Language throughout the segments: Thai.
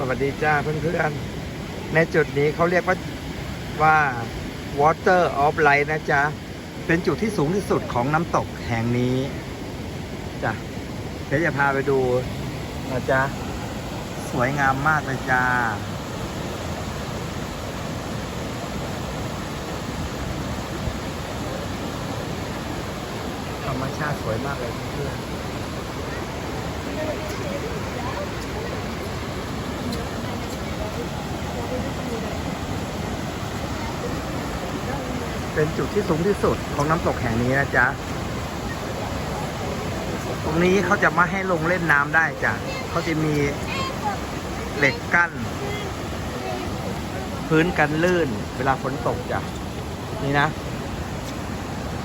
สวัสดีจ้าเพื่อนๆ ในจุดนี้เขาเรียกว่าว่า water of light นะจ๊ะ เป็นจุดที่สูงที่สุดของน้ำตกแห่งนี้จ้ะเดี๋ยวจะพาไปดูนะจ๊ะ สวยงามมากเลยจ้าธรรมชาติสวยมากเลยเพื่อน เป็นจุดที่สูงที่สุดของน้ำตกแห่งนี้นะจ๊ะ ตรงนี้เขาจะไม่ให้ลงเล่นน้ำได้จ้ะเขาจะมีเหล็กกั้น พื้นกันลื่น เวลาฝนตกจ้ะ นี่นะ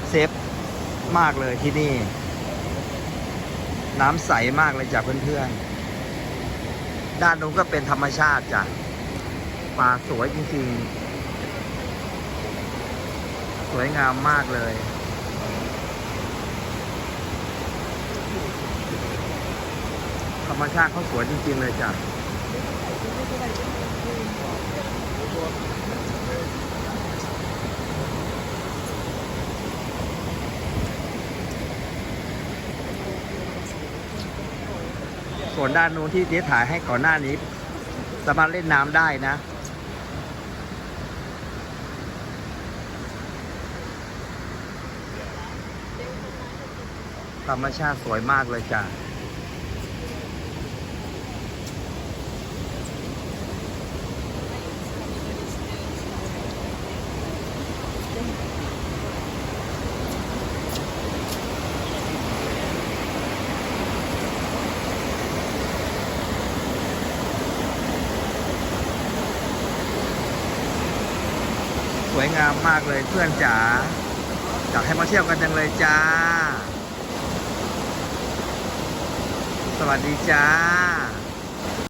เซฟมากเลยที่นี่ น้ำใสมากเลยจ้ะเพื่อนๆ ด้านนู้นก็เป็นธรรมชาติจ้ะป่าสวยจริงๆ สวยงามมากเลยธรรมชาติเขาสวยจริง ๆ เลยจ้ะส่วนด้านนู้นที่เจ๊ถ่ายให้ก่อนหน้านี้ สามารถเล่นน้ำได้นะ ธรรมชาติสวยมากเลยจ้ะสวยงามมากเลยเพื่อนจ๋าอยากให้มาเที่ยวกันจังเลยจ้า ส วัสดีจ้า